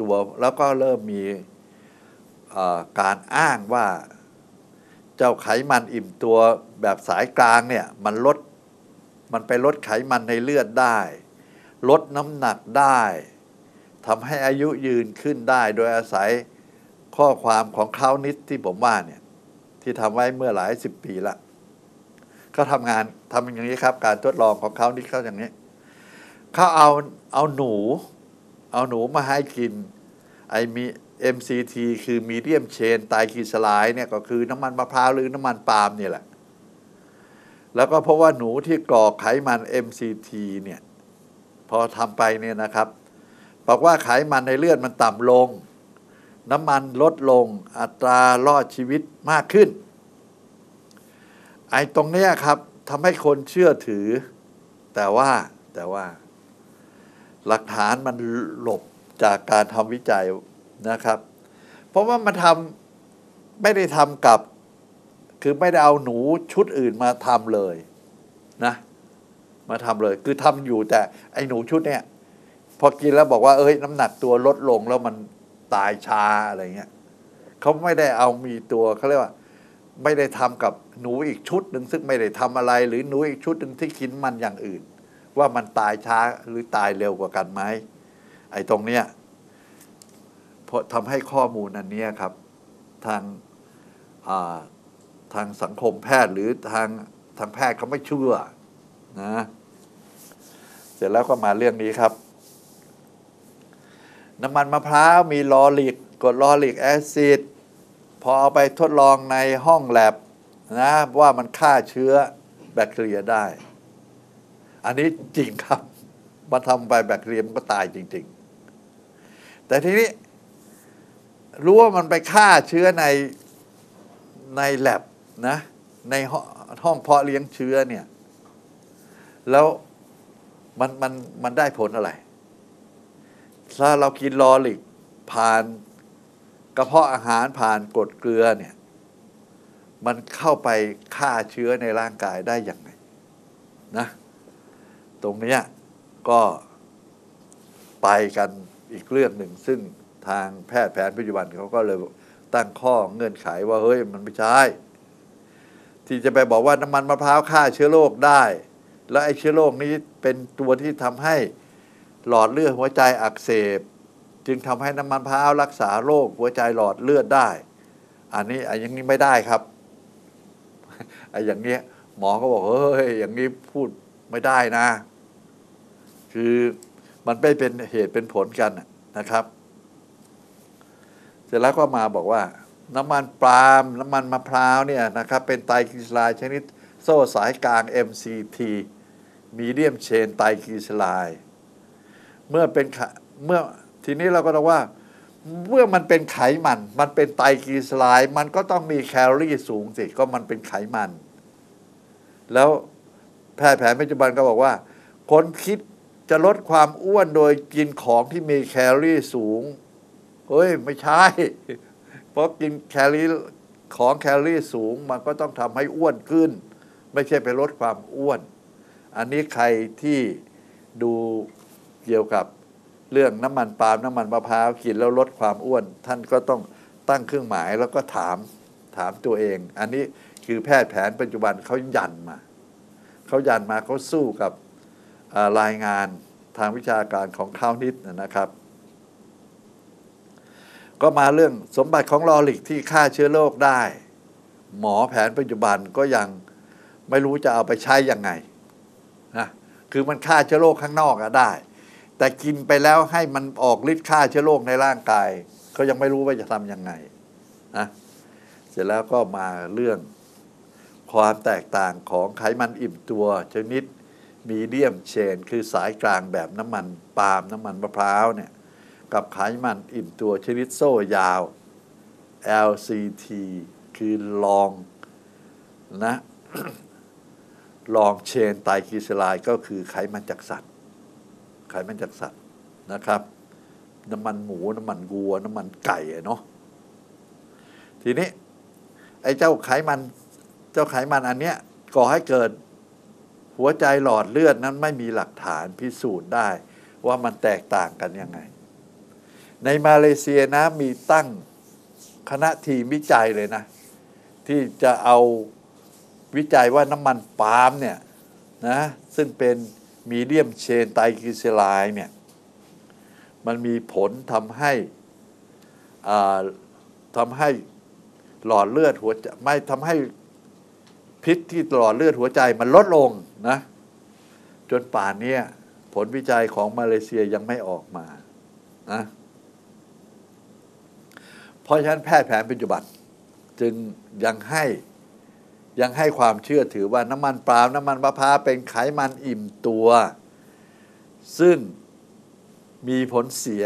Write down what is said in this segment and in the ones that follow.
ตัว แล้วก็เริ่มมีการอ้างว่าเจ้าไขมันอิ่มตัวแบบสายกลางเนี่ยมันลดมันไปลดไขมันในเลือดได้ ลดน้ำหนักได้ทำให้อายุยืนขึ้นได้ โดยอาศัยข้อความของเขานิดที่ผมว่าเนี่ยที่ทำไว้เมื่อหลายสิบปีละเขาทำงานทำอย่างนี้ครับ การทดลองของเขานี่เขาอย่างนี้เขาเอาเอาหนู เอาหนูมาให้กิน ไอมี MCT คือมีเดียมเชนไตรกลีเซอไรด์เนี่ยก็คือน้ำมันมะพร้าวหรือน้ำมันปาล์มนี่แหละ แล้วก็เพราะว่าหนูที่กรอกไขมัน MCT เนี่ย พอทำไปเนี่ยนะครับบอกว่าไขมันในเลือดมันต่ำลง น้ำมันลดลงอัตรารอดชีวิตมากขึ้น ไอ้ตรงนี้ครับทำให้คนเชื่อถือ แต่ว่าแต่ว่า หลักฐานมันหลบจากการทำวิจัยนะครับ เพราะว่ามันทำไม่ได้ทำกับ คือไม่ได้เอาหนูชุดอื่นมาทำเลยนะมาทำเลย คือทำอยู่แต่ไอ้หนูชุดเนี้ยพอกินแล้วบอกว่า เอ้ยน้ำหนักตัวลดลงแล้วมันตายช้าอะไรเงี้ยเขาไม่ได้เอามีตัวเขาเรียกว่า ไม่ได้ทำกับหนูอีกชุดหนึ่งซึ่งไม่ได้ทำอะไร หรือหนูอีกชุดหนึ่งที่กินมันอย่างอื่น ว่ามันตายช้าหรือตายเร็วกว่ากันไหมไอ้ตรงเนี้ยเพราะทำให้ข้อมูลอันนี้ครับ ทางทางสังคมแพทย์หรือทางทางแพทย์เขาไม่เชื่อนะเสร็จแล้วก็มาเรื่องนี้ครับ น้ำมันมะพร้าวมีลอลิกกรดลอลิกแอซิดพอเอาไปทดลองในห้องแลบนะว่ามันฆ่าเชื้อแบคทีเรียได้ อันนี้จริงครับ มาทำไปแบคทีเรียมันก็ตายจริง ๆ แต่ทีนี้ รู้ว่ามันไปฆ่าเชื้อในในแลบนะ ในห้องเพาะเลี้ยงเชื้อเนี่ย แล้วมันมันมันได้ผลอะไร ถ้าเรากินลอลิกผ่านกระเพาะอาหารผ่านกรดเกลือเนี่ย มันเข้าไปฆ่าเชื้อในร่างกายได้อย่างไรนะ ตรงนี้ก็ไปกันอีกเรื่องหนึ่ง ซึ่งทางแพทย์แผนปัจจุบันเขาก็เลยตั้งข้อเงื่อนไขว่าเฮ้ยมันไม่ใช่ที่จะไปบอกว่าน้ำมันมะพร้าวฆ่าเชื้อโรคได้ แล้วไอ้เชื้อโรคนี้เป็นตัวที่ทำให้หลอดเลือดหัวใจอักเสบ จึงทำให้น้ำมันมะพร้าวรักษาโรคหัวใจหลอดเลือดได้ อันนี้ไอ้อย่างนี้ไม่ได้ครับไอ้อย่างนี้หมอก็บอกเฮ้ยอย่างนี้พูดไม่ได้นะ คือมันไม่เป็นเหตุเป็นผลกันนะครับ เสร็จแล้วก็มาบอกว่า น้ำมันปาล์มน้ำมันมะพร้าวเนี่ยนะครับ เป็นไตรกลีเซอไรด์ชนิดโซ่สายกลาง MCT มีเดียมเชนไตรกลีเซอไรด์เมื่อเป็นเมื่อทีนี้เราก็ต้องว่า เมื่อมันเป็นไขมัน มันเป็นไตรกลีเซอไรด์มันก็ต้องมีแคลอรี่สูงสิก็มันเป็นไขมัน แล้วแพทย์แผนปัจจุบันก็บอกว่า คนคิด จะลดความอ้วนโดยกินของที่มีแคลอรี่สูง เฮ้ย ไม่ใช่ เพราะกินแคลอรี่ของแคลอรี่สูง มันก็ต้องทำให้อ้วนขึ้น ไม่ใช่ไปลดความอ้วน อันนี้ใครที่ดูเกี่ยวกับเรื่องน้ำมันปาล์มน้ำมันมะพร้าวกินแล้วลดความอ้วน ท่านก็ต้องตั้งเครื่องหมายแล้วก็ถามถามตัวเอง อันนี้คือแพทย์แผนปัจจุบันเขายันมา เขายันมาเขาสู้กับ รายงานทางวิชาการของเขาวนิดนะครับ ก็มาเรื่องสมบัติของลอลิกที่ฆ่าเชื้อโรคได้ หมอแผนปัจจุบันก็ยังไม่รู้จะเอาไปใช้ยังไงนะคือมันฆ่าเชื้อโรคข้างนอกอะได้ แต่กินไปแล้วให้มันออกฤทธิ์ฆ่าเชื้อโรคในร่างกายเขายังไม่รู้ว่าจะทำยังไงนะเสร็จแล้วก็มาเรื่องความแตกต่างของไขมันอิ่มตัวชนิด มีเดียมเชน คือสายกลางแบบน้ำมันปาล์มน้ำมันมะพร้าวเนี่ยกับไขมันอิ่มตัวชนิดโซ่ยาว LCT คือลองนะลองเชนไตรกลีเซอไรด์ก็คือไขมันจากสัตว์ ไขมันจากสัตว์นะครับ น้ำมันหมูน้ำมันวัว น้ำมันไก่เนาะทีนี้ ไอ้เจ้าไขมัน เจ้าไขมันอันเนี้ยก่อให้เกิด หัวใจหลอดเลือดนั้นไม่มีหลักฐานพิสูจน์ได้ ว่ามันแตกต่างกันยังไง ในมาเลเซียนะมีตั้งคณะทีมวิจัยเลยนะ ที่จะเอาวิจัยว่าน้ำมันปาล์มเนี่ยนะซึ่งเป็นมีเดียมเชนไตรกลีเซอไรด์เนี่ยมันมีผลทำให้อ่าทำให้หลอดเลือดหัวใจไม่ทำให้ พิษที่หลอดเลือดหัวใจมันลดลงนะ จนป่านนี้ผลวิจัยของมาเลเซียยังไม่ออกมานะเพราะฉะนั้นแพทย์แผนปัจจุบันจึงยังให้ยังให้ความเชื่อถือว่าน้ำมันปาล์มน้ำมันมะพร้าวเป็นไขมันอิ่มตัว ซึ่งมีผลเสีย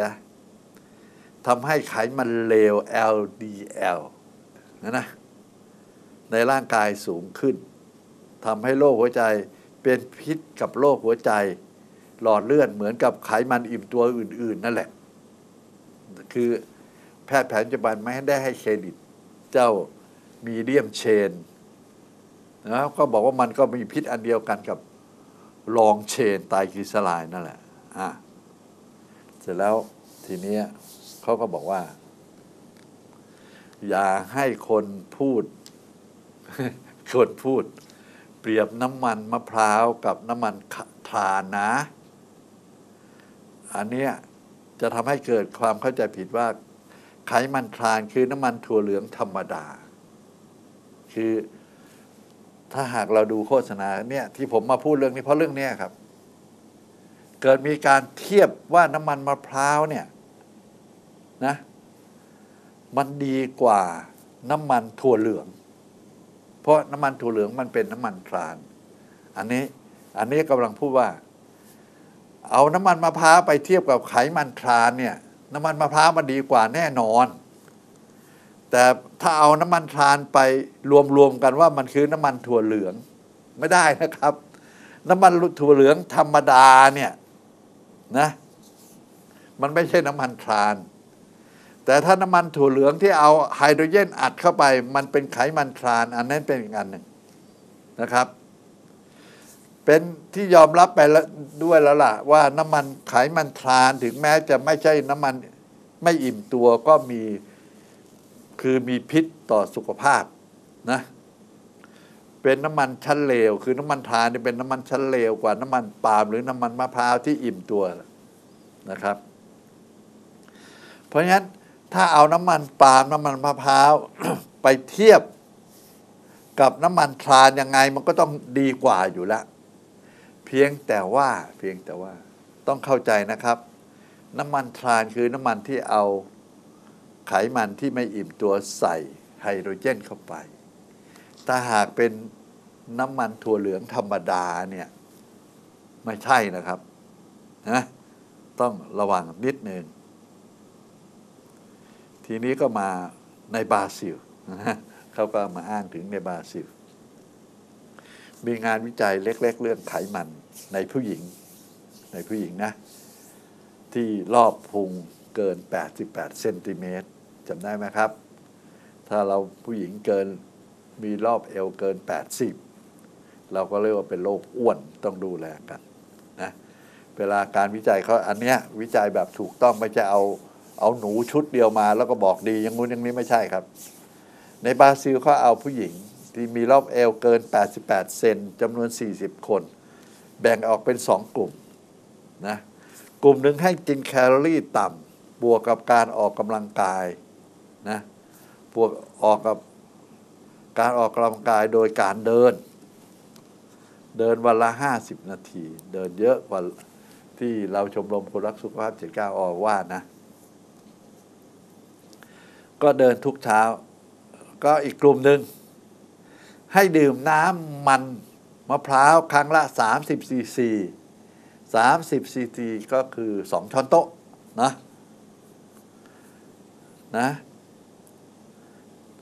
ทำให้ไขมันเลว LDL นะนะ ในร่างกายสูงขึ้นทำให้โรคหัวใจเป็นพิษกับโรคหัวใจ หลอดเลือดเหมือนกับไขมันอิ่มตัวอื่น ๆ นั่นแหละ คือแพทย์แผนปัจจุบันไม่ได้ให้เครดิต เจ้ามีเดียมเชนนะก็บอกว่ามันก็มีพิษอันเดียวกันกับลองเชนไตรกลีเซอไรด์นั่นแหละอะเสร็จแล้วทีเนี้ยเขาก็บอกว่า อย่าให้คนพูด คนพูด เปรียบน้ำมันมะพร้าวกับน้ำมันทานนะ อันเนี้ยจะทำให้เกิดความเข้าใจผิดว่า ไขมันทานคือน้ำมันถั่วเหลืองธรรมดา คือถ้าหากเราดูโฆษณาเนี่ยที่ผมมาพูดเรื่องนี้เพราะเรื่องเนี้ยครับ เกิดมีการเทียบว่าน้ำมันมะพร้าวเนี่ยนะ มันดีกว่าน้ำมันถั่วเหลือง ราะน้ำมันถั่วเหลืองมันเป็นน้ำมันทราน อันนี้อันนี้กำลังพูดว่า เอาน้ำมันมะพร้าวไปเทียบกับไขมันทรานเนี่ย น้ำมันมะพร้าวมันดีกว่าแน่นอน แต่ถ้าเอาน้ำมันทรานไปรวมๆกันว่ามันคือน้ำมันถั่วเหลืองไม่ได้นะครับ น้ำมันถั่วเหลืองธรรมดาเนี่ยนะ มันไม่ใช่น้ำมันทราน แต่ถ้าน้ำมันถั่วเหลืองที่เอาไฮโดรเจนอัดเข้าไป มันเป็นไขมันทราน อันนั้นเป็นอีกอันหนึ่งนะครับ เป็นที่ยอมรับไปแล้วด้วยแล้วล่ะ ว่าน้ำมันไขมันทรานถึงแม้จะไม่ใช่น้ำมันไม่อิ่มตัวก็มีคือมีพิษต่อสุขภาพนะเป็นน้ำมันชั้นเลว คือน้ำมันทรานเป็นน้ำมันชั้นเลวกว่าน้ำมันปาล์มหรือน้ำมันมะพร้าวที่อิ่มตัวนะครับ เพราะฉะนั้น ถ้าเอาน้ำมันปาล์มน้ำมันมะพร้าวไปเทียบกับน้ำมันทรานยังไงมันก็ต้องดีกว่าอยู่แล้ว เพียงแต่ว่าเพียงแต่ว่าต้องเข้าใจนะครับ น้ำมันทรานคือน้ำมันที่เอาไขมันที่ไม่อิ่มตัวใส่ไฮโดรเจนเข้าไป ถ้าหากเป็นน้ำมันถั่วเหลืองธรรมดาเนี่ยไม่ใช่นะครับนะต้องระวังนิดนึง ทีนี้ก็มาในบราซิลเขาก็มาอ้างถึงในบราซิล มีงานวิจัยเล็ก ๆ เรื่องไขมันในผู้หญิง ในผู้หญิงนะ ที่รอบพุงเกิน 88 เซนติเมตรจำได้ไหมครับ ถ้าเราผู้หญิงเกินมีรอบเอวเกิน 80 เราก็เรียกว่าเป็นโรคอ้วนต้องดูแลกันนะ เวลาการวิจัยเขาอันเนี้ยวิจัยแบบถูกต้องไม่ใช่เอา เอาหนูชุดเดียวมา แล้วก็บอกดีอย่างงู้นอย่างนี้ไม่ใช่ครับ ในบราซิลเขาเอาผู้หญิง ที่มีรอบเอวเกิน 88 เซนจำนวน 40 คน แบ่งออกเป็น 2 กลุ่มนะกลุ่มหนึ่งให้กินแคลอรี่ต่ำบวกกับการออกกำลังกายนะบวกออกกับการออกกำลังกายโดยการเดิน เดินวันละ 50 นาที เดินเยอะกว่าที่เราชมรมคนรักสุขภาพ 79ออว่านะ ก็เดินทุกเช้า ก็อีกกลุ่มหนึ่ง ให้ดื่มน้ำมันมะพร้าวครั้งละ 30ซีซี30ซีซีก็คือ 2 ช้อนโต๊ะนะนะ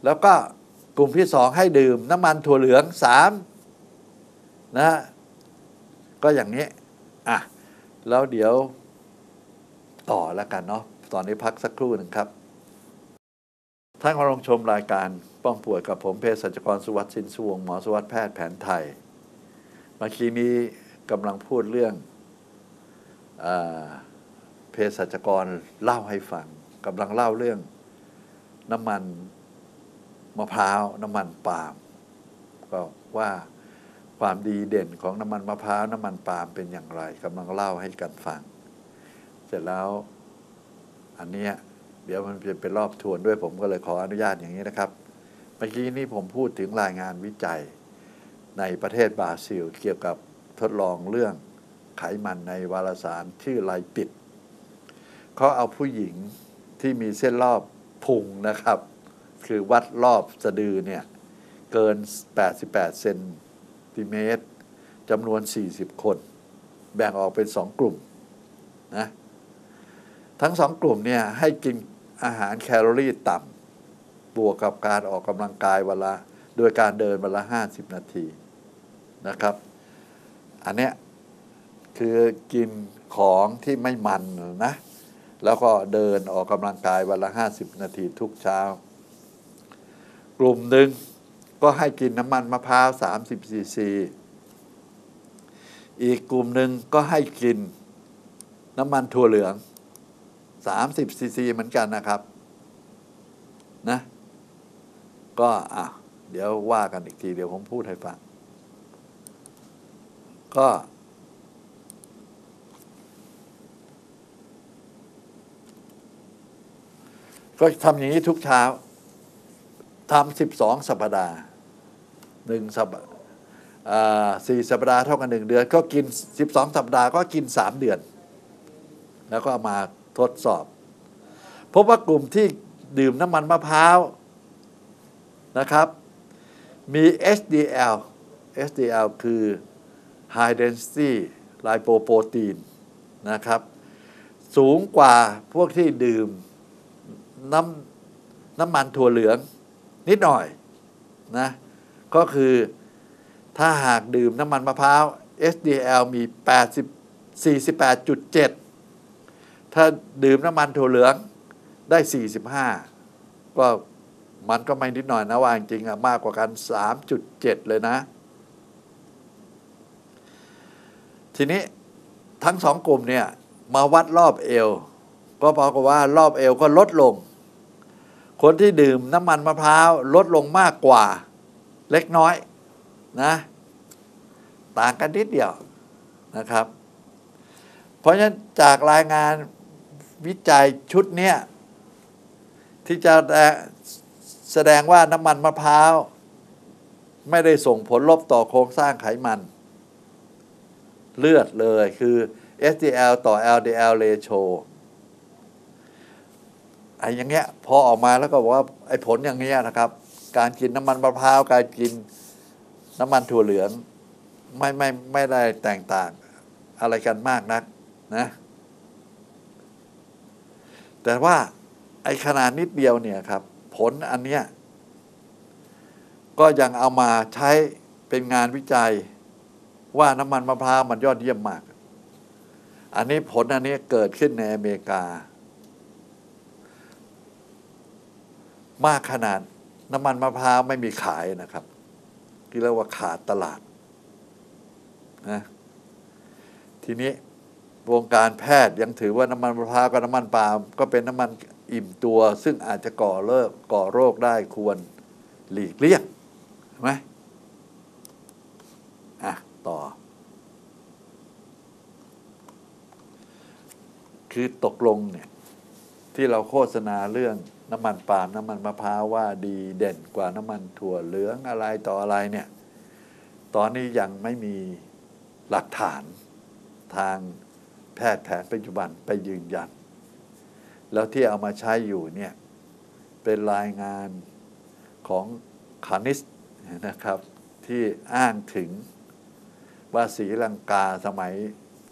แล้วก็กลุ่มที่สองให้ดื่มน้ำมันถั่วเหลืองสามนะก็อย่างนี้ อะ แล้วเดี๋ยวต่อแล้วกันเนาะตอนนี้พักสักครู่หนึ่งครับ ท่านกำลังชมรายการป้องป่วยกับผมเภสัชกรสุวัสดิ์สินสวงหมอสุวัสดิ์แพทย์แผนไทยเมื่อกี้นี้กำลังพูดเรื่องเภสัชกรเล่าให้ฟังกำลังเล่าเรื่องน้ำมันมะพร้าวน้ำมันปาล์มก็ว่าความดีเด่นของน้ำมันมะพร้าวน้ำมันปาล์มเป็นอย่างไรกำลังเล่าให้กันฟัง เสร็จแล้วอันเนี้ย เดี๋ยวมันจะเป็นรอบทวนด้วยผมก็เลยขออนุญาตอย่างนี้นะครับ เมื่อกี้นี้ผมพูดถึงรายงานวิจัยในประเทศบราซิล เกี่ยวกับทดลองเรื่องไขมันในวารสารชื่อไลปิดเขาเอาผู้หญิงที่มีเส้นรอบพุงนะครับ คือวัดรอบสะดือเนี่ย เกิน 88 เซนติเมตรจำนวน 40 คน แบ่งออกเป็นสองกลุ่มนะทั้งสองกลุ่มเนี่ยให้กิน อาหารแคลอรี่ต่ำบวกกับการออกกำลังกายวันละโดยการเดินวันละ50นาทีนะครับ อันเนี้ยคือกินของที่ไม่มันนะ แล้วก็เดินออกกำลังกายวันละ50นาทีทุกเช้า กลุ่มหนึ่งก็ให้กินน้ำมันมะพร้าว30ซีซี อีกกลุ่มหนึ่งก็ให้กินน้ำมันถั่วเหลือง 30ซีซีเหมือนกันนะครับ นะ ก็อะเดี๋ยวว่ากันอีกทีเดี๋ยวผมพูดให้ฟัง ก็ ก็ทำอย่างนี้ทุกเช้าทำสิบสองสัปดาห์หนึ่งสัปสี่สัปดาห์เท่ากันหนึ่งเดือน ก็กินสิบสองสัปดาห์ก็กินสามเดือน แล้วก็มา ทดสอบพบว่ากลุ่มที่ดื่มน้ำมันมะพร้าวนะครับ มี HDL HDL คือ High Density Lipoprotein นะครับ สูงกว่าพวกที่ดื่มน้ำน้ำมันถั่วเหลือง นิดหน่อยนะก็คือถ้าหากดื่มน้ำมันมะพร้าว HDL มี 80 48.7 ถ้าดื่มน้ำมันถั่วเหลืองได้ 45 ก็มันก็ไม่นิดหน่อยนะว่าจริงอะมากกว่ากัน 3.7 เลยนะ ทีนี้ทั้งสองกลุ่มเนี่ย มาวัดรอบเอว ก็ปรากฏว่ารอบเอวก็ลดลง คนที่ดื่มน้ำมันมะพร้าวลดลงมากกว่าเล็กน้อยนะ ต่างกันนิดเดียวนะครับ เพราะฉะนั้นจากรายงาน วิจัยชุดเนี้ยที่จะแสดงว่าน้ำมันมะพร้าว ไม่ได้ส่งผลลบต่อโครงสร้างไขมัน เลือดเลยคือ HDL ต่อ LDL ratio ไอ้อย่างเงี้ยพอออกมาแล้วก็บอกว่าไอ้ผลอย่างเงี้ยนะครับ การกินน้ำมันมะพร้าวการกินน้ำมันถั่วเหลือง ไม่ไม่ไม่ได้แตกต่างอะไรกันมากนักนะ แต่ว่าไอ้ขนาดนิดเดียวเนี่ยครับ ผลอันเนี้ยก็ยังเอามาใช้เป็นงานวิจัย ว่าน้ำมันมะพร้าวมันยอดเยี่ยมมาก อันนี้ผลอันนี้เกิดขึ้นในอเมริกา มากขนาดน้ำมันมะพร้าวไม่มีขายนะครับ ที่เรียกว่าขาดตลาดนะทีนี้ วงการแพทย์ยังถือว่าน้ำมันมะพร้าวกับน้ำมันปาล์มก็เป็นน้ำมันอิ่มตัว ซึ่งอาจจะก่อเลิกก่อโรคได้ควรหลีกเลี่ยงใช่ไหมอะ ต่อ คือตกลงเนี่ย ที่เราโฆษณาเรื่องน้ำมันปาล์มน้ำมันมะพร้าวว่าดีเด่นกว่าน้ำมันถั่วเหลืองอะไรต่ออะไรเนี่ย ตอนนี้ยังไม่มีหลักฐานทาง แพทย์แผนปัจจุบันไปยืนยัน แล้วที่เอามาใช้อยู่เนี่ย เป็นรายงานของคานิสนะครับ ที่อ้างถึงว่าสีลังกาสมัย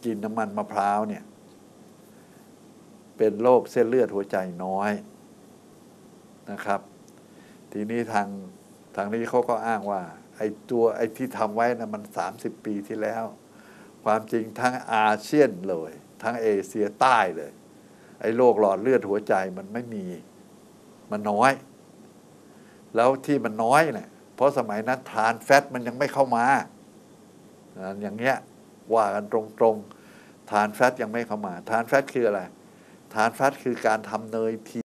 กินน้ำมันมะพร้าวเนี่ย เป็นโรคเส้นเลือดหัวใจน้อยนะครับ ทีนี้ทางทางนี้เขาก็อ้างว่า ไอ้ตัวไอ้ที่ทำไว้นะมัน30ปีที่แล้ว ความจริงทั้งอาเซียนเลย ทั้งเอเชียใต้เลย ไอ้โรคหลอดเลือดหัวใจมันไม่มีมันน้อย แล้วที่มันน้อยเนี่ยเพราะสมัยนั้นทานแฟตมันยังไม่เข้ามาอย่างเงี้ยว่ากันตรงๆทานแฟตยังไม่เข้ามา ทานแฟตคืออะไร ทานแฟตคือการทำเนยที